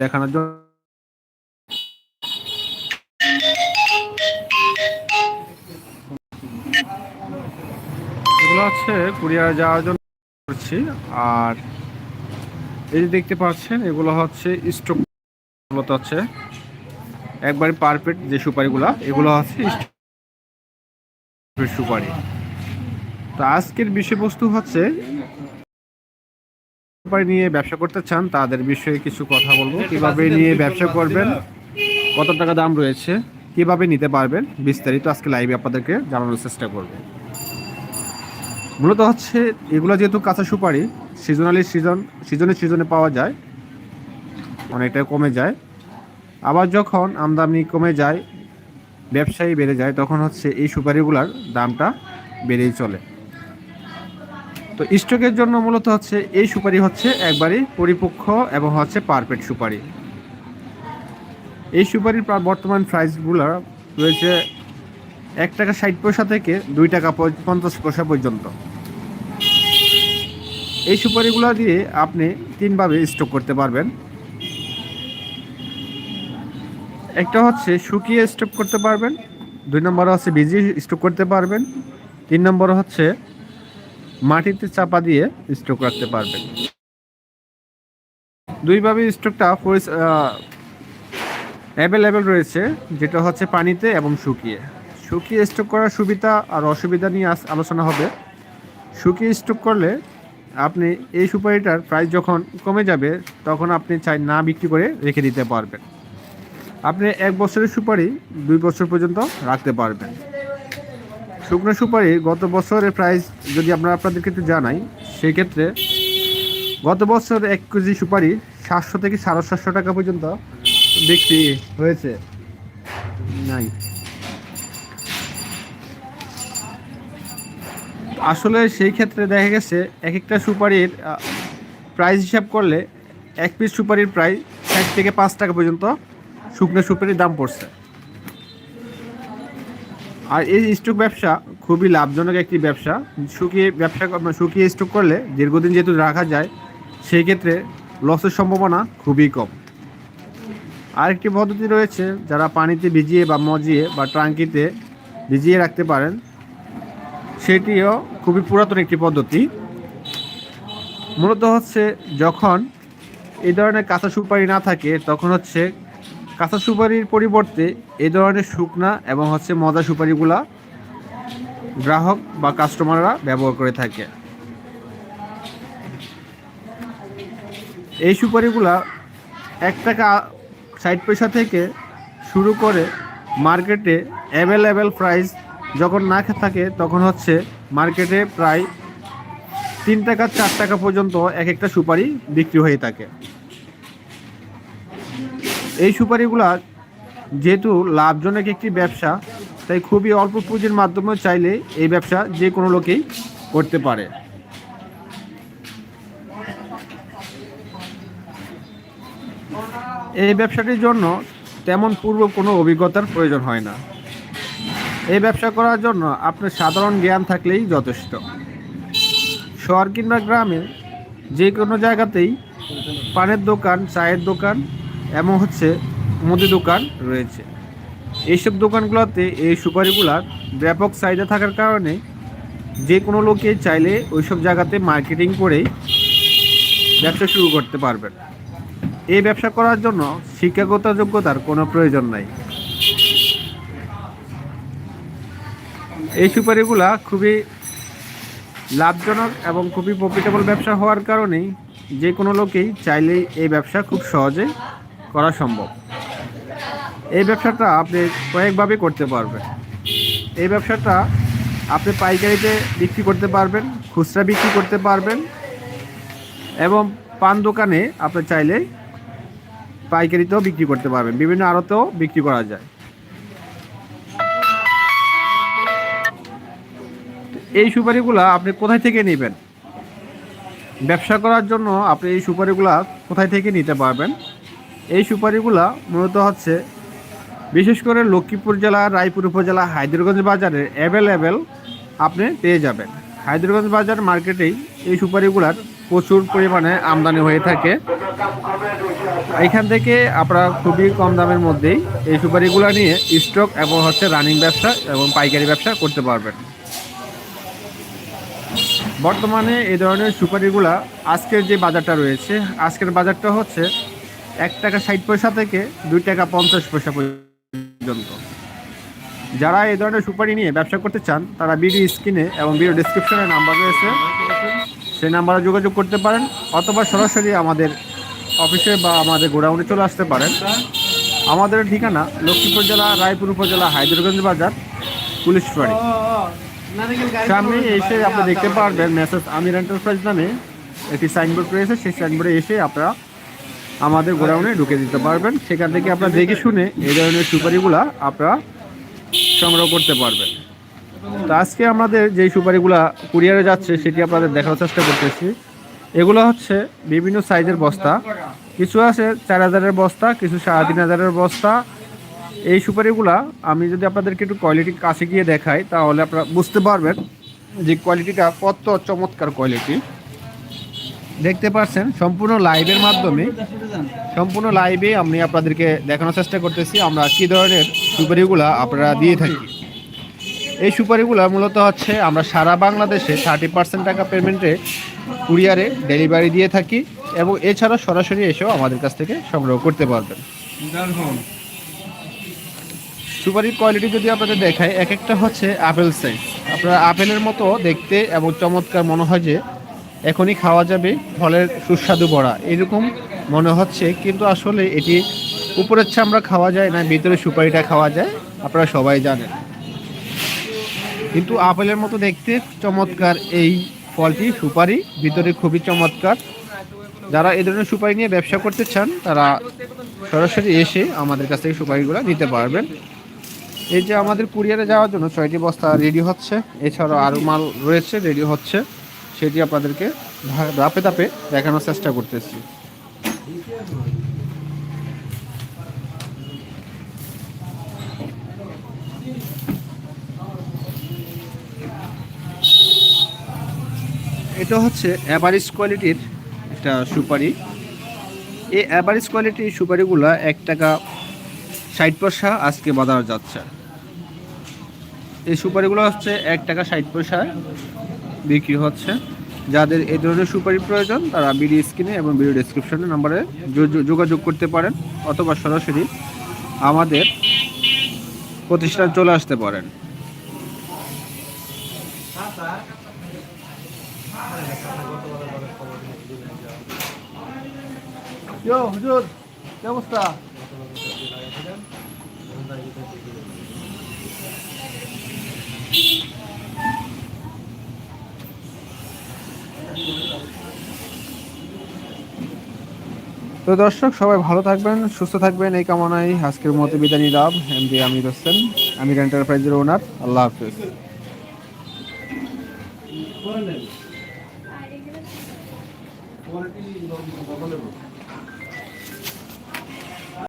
দেখানোর জন্য। এগুলো হচ্ছে কুরিয়ারে যাওয়ার জন্য করছি, আর এই যে দেখতে পাচ্ছেন, এগুলো হচ্ছে স্টক মূলত হচ্ছে একবারে পারফেক্ট যে সুপারিগুলো, এগুলো হচ্ছে সুপারি। তো আজকের বিষয়বস্তু হচ্ছে সুপারি নিয়ে ব্যবসা করতে চান, তাদের বিষয়ে কিছু কথা বলব। কীভাবে নিয়ে ব্যবসা করবেন, কত টাকা দাম রয়েছে, কীভাবে নিতে পারবেন, বিস্তারিত আজকে লাইভে আপনাদেরকে জানানোর চেষ্টা করব। মূলত হচ্ছে, এগুলো যেহেতু কাঁচা সুপারি সিজনালি সিজন সিজনে সিজনে পাওয়া যায় অনেকটা কমে যায়। আবার যখন আমদানি কমে যায়, ব্যবসায়ী বেড়ে যায়, তখন হচ্ছে এই সুপারিগুলোর দামটা বেড়েই চলে। তো স্টকের জন্য মূলত হচ্ছে এই সুপারি হচ্ছে একবারই পরিপক্ষ এবং হচ্ছে পারফেক্ট সুপারি। এই সুপারির বর্তমান প্রাইসগুলো রয়েছে এক টাকা ষাট পয়সা থেকে দুই টাকা পঞ্চাশ পয়সা পর্যন্ত। এই সুপারিগুলো দিয়ে আপনি তিনভাবে স্টক করতে পারবেন। একটা হচ্ছে শুকিয়ে স্টক করতে পারবেন, দুই নম্বর হচ্ছে ভিজিয়ে স্টক করতে পারবেন, তিন নম্বর হচ্ছে মাটিতে চাপা দিয়ে স্টক রাখতে পারবেন। দুইভাবে স্টকটা অ্যাভেলেবেল রয়েছে, যেটা হচ্ছে পানিতে এবং শুকিয়ে। শুকিয়ে স্টক করার সুবিধা আর অসুবিধা নিয়ে আলোচনা হবে। শুকিয়ে স্টক করলে আপনি এই সুপারিটার প্রাইস যখন কমে যাবে, তখন আপনি চাই না বিক্রি করে রেখে দিতে পারবেন। আপনি এক বছরের সুপারি দুই বছর পর্যন্ত রাখতে পারবেন। শুকনো সুপারি গত বছরের প্রাইস যদি আমরা আপনাদেরকে একটু জানাই সেক্ষেত্রে গত বছর এক কেজি সুপারি সাতশো থেকে সাড়ে সাতশো টাকা পর্যন্ত বিক্রি হয়েছে। নাই। আসলে সেই ক্ষেত্রে দেখা গেছে, এক একটা সুপারির প্রাইস হিসাব করলে এক পিস সুপারির প্রায় ষাট থেকে পাঁচ টাকা পর্যন্ত শুকনো সুপারির দাম পড়ছে। আর এই স্টক ব্যবসা খুবই লাভজনক একটি ব্যবসা। শুকিয়ে ব্যবসা শুকিয়ে স্টক করলে দীর্ঘদিন যেহেতু রাখা যায়, সেই ক্ষেত্রে লসের সম্ভাবনা খুবই কম। আরেকটি পদ্ধতি রয়েছে, যারা পানিতে ভিজিয়ে বা মজিয়ে বা ট্রাঙ্কিতে ভিজিয়ে রাখতে পারেন, সেটিও খুবই পুরাতন একটি পদ্ধতি। মূলত হচ্ছে যখন এই ধরনের কাঁচা সুপারি না থাকে, তখন হচ্ছে কাঁচা সুপারির পরিবর্তে এ ধরনের শুকনা এবং হচ্ছে মজা সুপারিগুলা গ্রাহক বা কাস্টমাররা ব্যবহার করে থাকে। এই সুপারিগুলা এক টাকা ষাট পয়সা থেকে শুরু করে মার্কেটে অ্যাভেলেবেল প্রাইস যখন না থাকে, তখন হচ্ছে মার্কেটে প্রায় তিন টাকা চার টাকা পর্যন্ত এক একটা সুপারি বিক্রি হয়ে থাকে। এই সুপারিগুলা যেহেতু লাভজনক একটি ব্যবসা, তাই খুবই অল্প পুঁজির মাধ্যমে চাইলে এই ব্যবসা যে কোনো লোকেই করতে পারে। এই ব্যবসাটির জন্য তেমন পূর্ব কোনো অভিজ্ঞতার প্রয়োজন হয় না। এই ব্যবসা করার জন্য আপনার সাধারণ জ্ঞান থাকলেই যথেষ্ট। শহর কিংবা গ্রামে যে কোনো জায়গাতেই পানের দোকান, চায়ের দোকান এবং হচ্ছে মুদি দোকান রয়েছে। এইসব দোকানগুলোতে এই সুপারিগুলার ব্যাপক চাহিদা থাকার কারণে যে কোনো লোকে চাইলে ওইসব জায়গাতে মার্কেটিং করেই ব্যবসা শুরু করতে পারবেন। এই ব্যবসা করার জন্য শিক্ষাগত যোগ্যতার কোনো প্রয়োজন নাই। এই সুপারিগুলা খুবই লাভজনক এবং খুবই প্রফিটেবল ব্যবসা হওয়ার কারণেই যে কোনো লোকেই চাইলেই এই ব্যবসা খুব সহজে করা সম্ভব। এই ব্যবসাটা আপনি কয়েকভাবে করতে পারবেন। এই ব্যবসাটা আপনি পাইকারিতে বিক্রি করতে পারবেন, খুচরা বিক্রি করতে পারবেন এবং পান দোকানে আপনি চাইলে পাইকারিতেও বিক্রি করতে পারবেন, বিভিন্ন আড়তেও বিক্রি করা যায়। এই সুপারিগুলা আপনি কোথায় থেকে নেবেন? ব্যবসা করার জন্য আপনি এই সুপারিগুলা কোথায় থেকে নিতে পারবেন? এই সুপারিগুলা মূলত হচ্ছে বিশেষ করে লক্ষ্মীপুর জেলা, রায়পুর উপজেলা হায়দ্রগঞ্জ বাজারে অ্যাভেলেবেল আপনি পেয়ে যাবেন। হায়দ্রগঞ্জ বাজার মার্কেটেই এই সুপারিগুলার প্রচুর পরিমাণে আমদানি হয়ে থাকে। এখান থেকে আপনারা খুবই কম দামের মধ্যেই এই সুপারিগুলো নিয়ে স্টক এবং হচ্ছে রানিং ব্যবসা এবং পাইকারি ব্যবসা করতে পারবেন। বর্তমানে এই ধরনের সুপারিগুলা আজকের যে বাজারটা রয়েছে, আজকের বাজারটা হচ্ছে এক টাকা ষাট পয়সা থেকে দুই টাকা পঞ্চাশ পয়সা পর্যন্ত। যারা এই ধরনের সুপারি নিয়ে ব্যবসা করতে চান, তারা ভিডিও স্ক্রিনে এবং ভিডিও ডিসক্রিপশনে নাম্বার রয়েছে। সেই নাম্বারে যোগাযোগ করতে পারেন, অথবা সরাসরি আমাদের অফিসে বা আমাদের গোডাউনে চলে আসতে পারেন। আমাদের ঠিকানা লক্ষ্মীপুর জেলা, রায়পুর উপজেলা হায়দ্রগঞ্জ বাজার, পুলিশ ফাঁড়ি সামনে এসে আপনি দেখতে পারবেন মেসেজ আমির এন্টারপ্রাইজ নামে একটি সাইনবোর্ড রয়েছে। সেই সাইনবোর্ডে এসে আপনারা আমাদের গোডাউনে ঢুকে দিতে পারবেন। সেখান থেকে আপনারা দেখে শুনে এই ধরনের সুপারিগুলা আপনারা সংগ্রহ করতে পারবেন। তো আজকে আমাদের যেই সুপারিগুলা কুরিয়ারে যাচ্ছে, সেটি আপনাদের দেখার চেষ্টা করতেছি। এগুলো হচ্ছে বিভিন্ন সাইজের বস্তা। কিছু আছে চার হাজারের বস্তা, কিছু সাড়ে তিন হাজারের বস্তা। এই সুপারিগুলা আমি যদি আপনাদেরকে একটু কোয়ালিটি কাছে গিয়ে দেখাই, তাহলে আপনারা বুঝতে পারবেন যে কোয়ালিটিটা কত চমৎকার কোয়ালিটি দেখতে পাচ্ছেন সম্পূর্ণ লাইভের মাধ্যমে, সম্পূর্ণ লাইভে আমি আপনাদেরকে দেখানোর চেষ্টা করতেছি। আমরা কী ধরনের সুপারিগুলো আপনারা দিয়ে থাকি? এই সুপারিগুলো মূলত হচ্ছে আমরা সারা বাংলাদেশে থার্টি পার্সেন্ট টাকা পেমেন্টে কুরিয়ারে ডেলিভারি দিয়ে থাকি এবং এছাড়া সরাসরি এসেও আমাদের কাছ থেকে সংগ্রহ করতে পারবেন। সুপারির কোয়ালিটি যদি আপনাদের দেখায় এক একটা হচ্ছে আপেল সাইজ আপনার আপেলের মতো দেখতে এবং চমৎকার মনে হয় যে এখনই খাওয়া যাবে, ফলের সুস্বাদু বড়া। এরকম মনে হচ্ছে, কিন্তু আসলে এটি উপরের আমরা খাওয়া যায় না, ভিতরে সুপারিটা খাওয়া যায়, আপনারা সবাই জানেন। কিন্তু আপেলের মতো দেখতে চমৎকার এই ফলটি, সুপারি, ভিতরে খুবই চমৎকার। যারা এই ধরনের সুপারি নিয়ে ব্যবসা করতে চান, তারা সরাসরি এসে আমাদের কাছ থেকে সুপারিগুলো নিতে পারবেন। এই যে আমাদের কুরিয়ারে যাওয়ার জন্য ছয়টি বস্তা রেডি হচ্ছে, এছাড়াও আরও মাল রয়েছে, রেডি হচ্ছে। সেটি আপনাদেরকে ধাপে ধাপে দেখানোর চেষ্টা করতেছি। এটা হচ্ছে অ্যাভারেজ কোয়ালিটির একটা সুপারি। এই অ্যাভারেজ কোয়ালিটির সুপারিগুলো এক টাকা ষাট পয়সা আজকে বাজার যাচ্ছে। এই সুপারিগুলো হচ্ছে এক টাকা ষাট পয়সায় বিক্রি হচ্ছে। যাদের এই ধরনের সুপারি প্রয়োজন, তারা ভিডিও স্ক্রিনে এবং ভিডিও ডিসক্রিপশনে নাম্বারে যোগাযোগ করতে পারেন অথবা সরাসরি আমাদের প্রতিষ্ঠান চলে আসতে পারেন। অবস্থা? তো দর্শক, সবাই ভালো থাকবেন, সুস্থ থাকবেন। এই কামনায় আজকের মতো বিদায় নিলাম। এম ডি আমির হোসেন, আমির এন্টারপ্রাইজের ওনার। আল্লাহ হাফিজ।